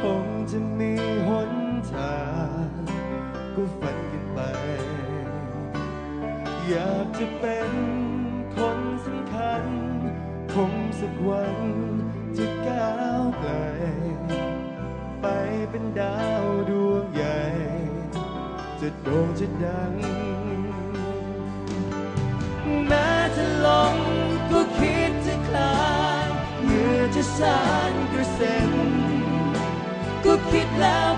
คงจะมีหนทางก็ฝันกันไป อยากจะเป็นคนสำคัญ คงสักวันจะก้าวไกล ไปเป็นดาวดวงใหญ่ จะโด่งจะดัง แม้จะลงก็คิดจะคลายเหงื่อจะสานกระเซ็น ก็คิดแล้ว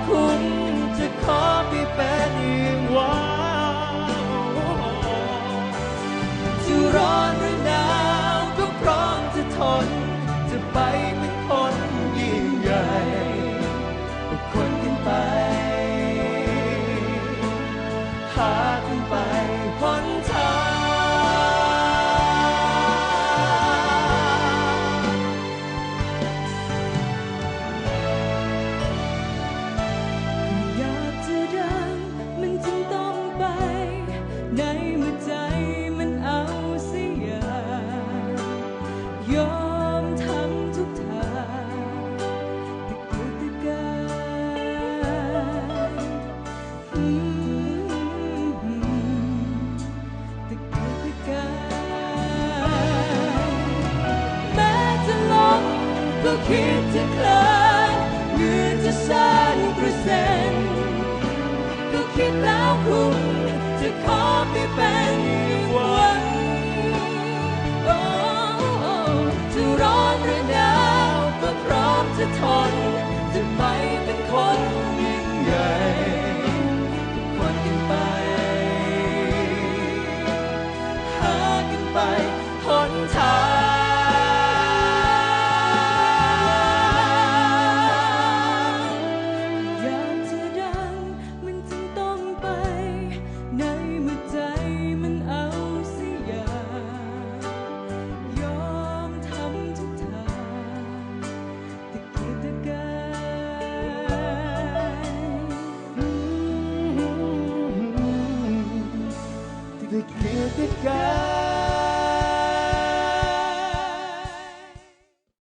lugar.